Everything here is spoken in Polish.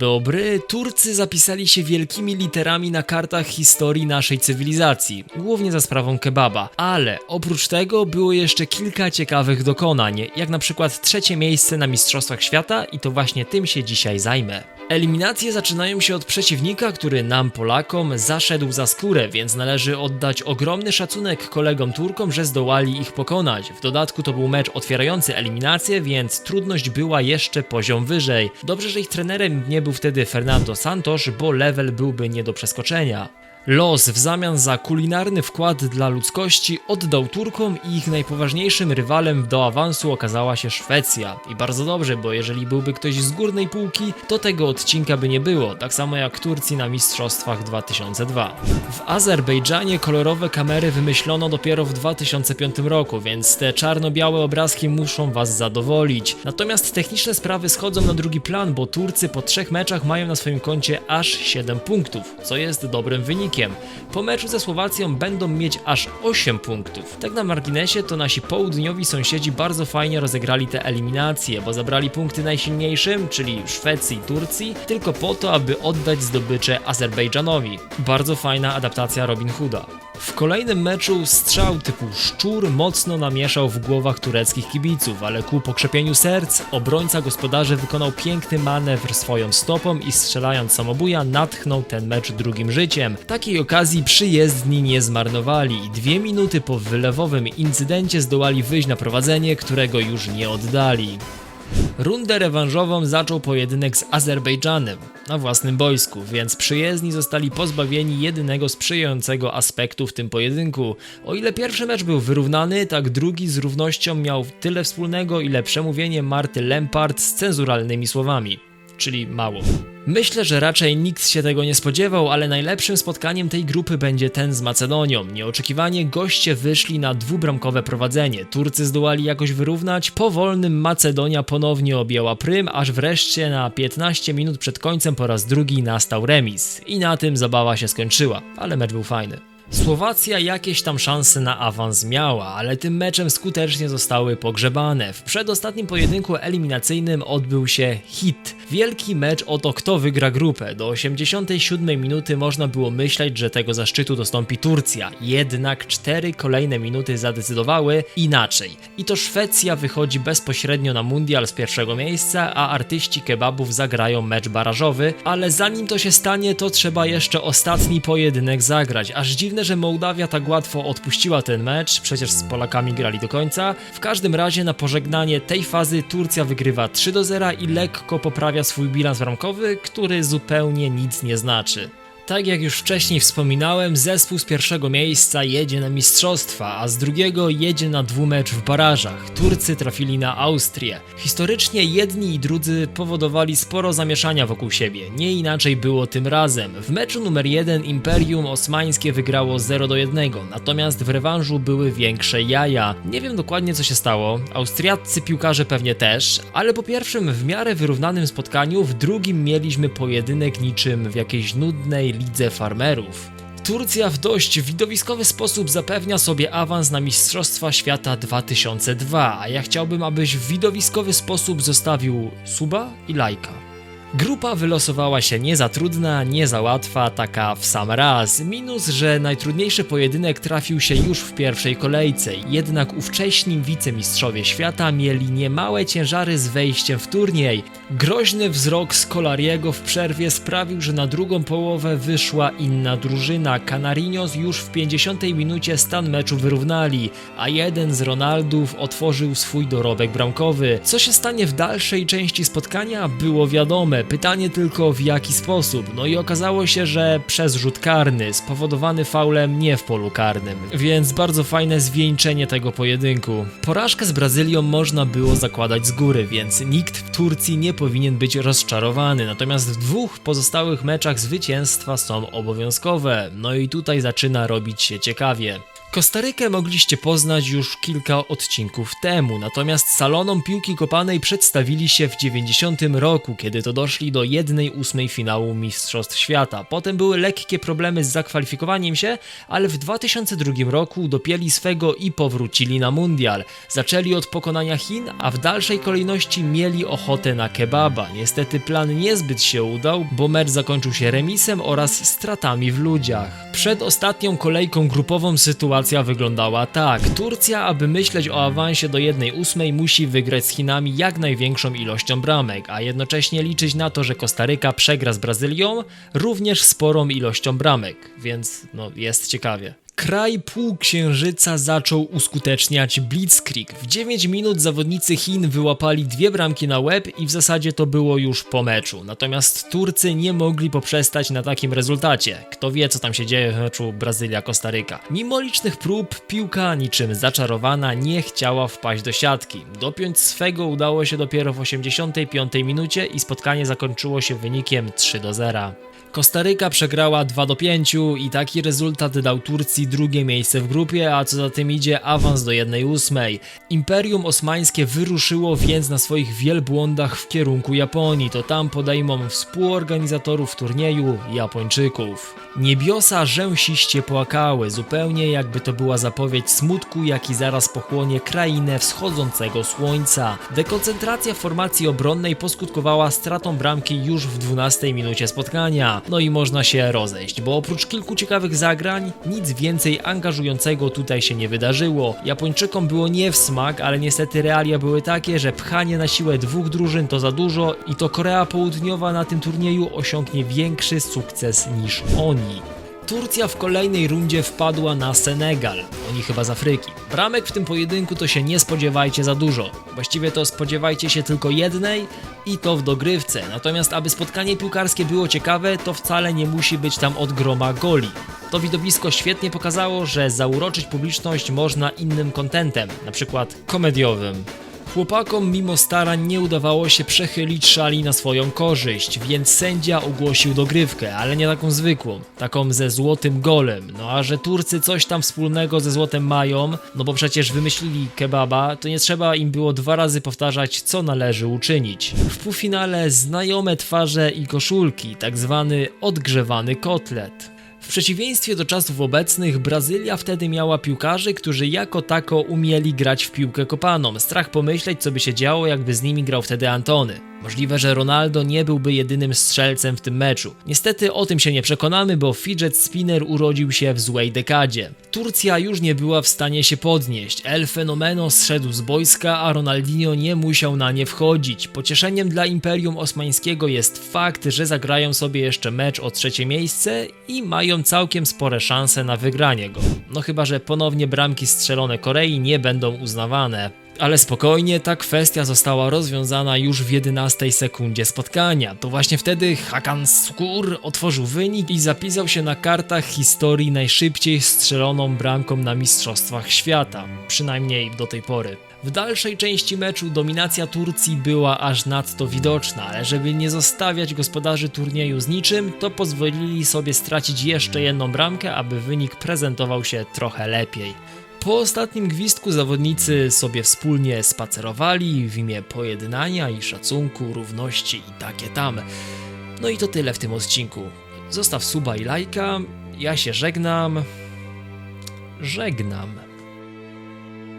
dobry. Turcy zapisali się wielkimi literami na kartach historii naszej cywilizacji, głównie za sprawą kebaba. Ale oprócz tego było jeszcze kilka ciekawych dokonań, jak na przykład trzecie miejsce na Mistrzostwach Świata i to właśnie tym się dzisiaj zajmę. Eliminacje zaczynają się od przeciwnika, który nam, Polakom, zaszedł za skórę, więc należy oddać ogromny szacunek kolegom Turkom, że zdołali ich pokonać. W dodatku to był mecz otwierający eliminację, więc trudność była jeszcze poziom wyżej. Dobrze, że ich trenerem nie był wtedy Fernando Santos, bo level byłby nie do przeskoczenia. Los w zamian za kulinarny wkład dla ludzkości oddał Turkom i ich najpoważniejszym rywalem do awansu okazała się Szwecja. I bardzo dobrze, bo jeżeli byłby ktoś z górnej półki, to tego odcinka by nie było, tak samo jak Turcji na Mistrzostwach 2002. W Azerbejdżanie kolorowe kamery wymyślono dopiero w 2005 roku, więc te czarno-białe obrazki muszą was zadowolić. Natomiast techniczne sprawy schodzą na drugi plan, bo Turcy po trzech meczach mają na swoim koncie aż 7 punktów, co jest dobrym wynikiem. Po meczu ze Słowacją będą mieć aż 8 punktów. Tak na marginesie to nasi południowi sąsiedzi bardzo fajnie rozegrali te eliminacje, bo zabrali punkty najsilniejszym, czyli Szwecji i Turcji, tylko po to, aby oddać zdobycze Azerbejdżanowi. Bardzo fajna adaptacja Robin Hooda. W kolejnym meczu strzał typu szczur mocno namieszał w głowach tureckich kibiców, ale ku pokrzepieniu serc obrońca gospodarzy wykonał piękny manewr swoją stopą i strzelając samobuja natchnął ten mecz drugim życiem. Takiej okazji przyjezdni nie zmarnowali i dwie minuty po wylewowym incydencie zdołali wyjść na prowadzenie, którego już nie oddali. Rundę rewanżową zaczął pojedynek z Azerbejdżanem na własnym boisku, więc przyjezdni zostali pozbawieni jedynego sprzyjającego aspektu w tym pojedynku. O ile pierwszy mecz był wyrównany, tak drugi z równością miał tyle wspólnego, ile przemówienie Marty Lempart z cenzuralnymi słowami, czyli mało. Myślę, że raczej nikt się tego nie spodziewał, ale najlepszym spotkaniem tej grupy będzie ten z Macedonią. Nieoczekiwanie goście wyszli na dwubramkowe prowadzenie. Turcy zdołali jakoś wyrównać, po wolnym Macedonia ponownie objęła prym, aż wreszcie na 15 minut przed końcem po raz drugi nastał remis. I na tym zabawa się skończyła, ale mecz był fajny. Słowacja jakieś tam szanse na awans miała, ale tym meczem skutecznie zostały pogrzebane. W przedostatnim pojedynku eliminacyjnym odbył się hit. Wielki mecz o to, kto wygra grupę. Do 87 minuty można było myśleć, że tego zaszczytu dostąpi Turcja. Jednak cztery kolejne minuty zadecydowały inaczej. I to Szwecja wychodzi bezpośrednio na mundial z pierwszego miejsca, a artyści kebabów zagrają mecz barażowy, ale zanim to się stanie, to trzeba jeszcze ostatni pojedynek zagrać. Aż dziwne, że Mołdawia tak łatwo odpuściła ten mecz, przecież z Polakami grali do końca. W każdym razie na pożegnanie tej fazy Turcja wygrywa 3 do 0 i lekko poprawia swój bilans bramkowy, który zupełnie nic nie znaczy. Tak jak już wcześniej wspominałem, zespół z pierwszego miejsca jedzie na mistrzostwa, a z drugiego jedzie na dwumecz w barażach. Turcy trafili na Austrię. Historycznie jedni i drudzy powodowali sporo zamieszania wokół siebie. Nie inaczej było tym razem. W meczu numer 1 Imperium Osmańskie wygrało 0 do 1, natomiast w rewanżu były większe jaja. Nie wiem dokładnie co się stało, austriaccy piłkarze pewnie też, ale po pierwszym w miarę wyrównanym spotkaniu, w drugim mieliśmy pojedynek niczym w jakiejś nudnej lidze farmerów. Turcja w dość widowiskowy sposób zapewnia sobie awans na Mistrzostwa Świata 2002, a ja chciałbym, abyś w widowiskowy sposób zostawił suba i lajka. Grupa wylosowała się nie za trudna, nie za łatwa, taka w sam raz. Minus, że najtrudniejszy pojedynek trafił się już w pierwszej kolejce, jednak ówcześni wicemistrzowie świata mieli niemałe ciężary z wejściem w turniej. Groźny wzrok Scolariego w przerwie sprawił, że na drugą połowę wyszła inna drużyna. Canarinos już w 50 minucie stan meczu wyrównali, a jeden z Ronaldów otworzył swój dorobek bramkowy. Co się stanie w dalszej części spotkania było wiadome. Pytanie tylko w jaki sposób. No i okazało się, że przez rzut karny, spowodowany faulem nie w polu karnym. Więc bardzo fajne zwieńczenie tego pojedynku. Porażkę z Brazylią można było zakładać z góry, więc nikt w Turcji nie powinien być rozczarowany. Natomiast w dwóch pozostałych meczach zwycięstwa są obowiązkowe. No i tutaj zaczyna robić się ciekawie. Kostarykę mogliście poznać już kilka odcinków temu, natomiast salonom piłki kopanej przedstawili się w 90 roku, kiedy to doszli do 1-8 finału Mistrzostw Świata. Potem były lekkie problemy z zakwalifikowaniem się, ale w 2002 roku dopięli swego i powrócili na mundial. Zaczęli od pokonania Chin, a w dalszej kolejności mieli ochotę na kebaba. Niestety plan niezbyt się udał, bo mecz zakończył się remisem oraz stratami w ludziach. Przed ostatnią kolejką grupową sytuacja wyglądała tak. Turcja, aby myśleć o awansie do 1-8 musi wygrać z Chinami jak największą ilością bramek, a jednocześnie liczyć na to, że Kostaryka przegra z Brazylią również sporą ilością bramek, więc no jest ciekawie. Kraj półksiężyca zaczął uskuteczniać blitzkrieg. W 9 minut zawodnicy Chin wyłapali dwie bramki na łeb i w zasadzie to było już po meczu. Natomiast Turcy nie mogli poprzestać na takim rezultacie. Kto wie co tam się dzieje w meczu Brazylia-Kostaryka. Mimo licznych prób, piłka niczym zaczarowana nie chciała wpaść do siatki. Dopiąć swego udało się dopiero w 85 minucie i spotkanie zakończyło się wynikiem 3 do 0. Kostaryka przegrała 2 do 5 i taki rezultat dał Turcji drugie miejsce w grupie, a co za tym idzie awans do 1-8. Imperium Osmańskie wyruszyło więc na swoich wielbłądach w kierunku Japonii, to tam podejmą współorganizatorów turnieju Japończyków. Niebiosa rzęsiście płakały, zupełnie jakby to była zapowiedź smutku, jaki zaraz pochłonie krainę wschodzącego słońca. Dekoncentracja formacji obronnej poskutkowała stratą bramki już w 12 minucie spotkania. No i można się rozejść, bo oprócz kilku ciekawych zagrań, nic więcej angażującego tutaj się nie wydarzyło. Japończykom było nie w smak, ale niestety realia były takie, że pchanie na siłę dwóch drużyn to za dużo i to Korea Południowa na tym turnieju osiągnie większy sukces niż oni. Turcja w kolejnej rundzie wpadła na Senegal, oni chyba z Afryki. Bramek w tym pojedynku to się nie spodziewajcie za dużo. Właściwie to spodziewajcie się tylko jednej i to w dogrywce. Natomiast aby spotkanie piłkarskie było ciekawe, to wcale nie musi być tam od groma goli. To widowisko świetnie pokazało, że zauroczyć publiczność można innym kontentem, na przykład komediowym. Chłopakom mimo starań nie udawało się przechylić szali na swoją korzyść, więc sędzia ogłosił dogrywkę, ale nie taką zwykłą, taką ze złotym golem. No a że Turcy coś tam wspólnego ze złotem mają, no bo przecież wymyślili kebaba, to nie trzeba im było dwa razy powtarzać, co należy uczynić. W półfinale znajome twarze i koszulki, tak zwany odgrzewany kotlet. W przeciwieństwie do czasów obecnych, Brazylia wtedy miała piłkarzy, którzy jako tako umieli grać w piłkę kopaną. Strach pomyśleć, co by się działo, jakby z nimi grał wtedy Antony. Możliwe, że Ronaldo nie byłby jedynym strzelcem w tym meczu. Niestety o tym się nie przekonamy, bo fidget spinner urodził się w złej dekadzie. Turcja już nie była w stanie się podnieść. El Fenomeno zszedł z boiska, a Ronaldinho nie musiał na nie wchodzić. Pocieszeniem dla Imperium Osmańskiego jest fakt, że zagrają sobie jeszcze mecz o trzecie miejsce i mają całkiem spore szanse na wygranie go. No chyba, że ponownie bramki strzelone Korei nie będą uznawane. Ale spokojnie, ta kwestia została rozwiązana już w 11 sekundzie spotkania. To właśnie wtedy Hakan Sukur otworzył wynik i zapisał się na kartach historii najszybciej strzeloną bramką na Mistrzostwach Świata, przynajmniej do tej pory. W dalszej części meczu dominacja Turcji była aż nadto widoczna, ale żeby nie zostawiać gospodarzy turnieju z niczym, to pozwolili sobie stracić jeszcze jedną bramkę, aby wynik prezentował się trochę lepiej. Po ostatnim gwizdku zawodnicy sobie wspólnie spacerowali w imię pojednania i szacunku, równości i takie tam. No i to tyle w tym odcinku. Zostaw suba i lajka, ja się żegnam. Żegnam.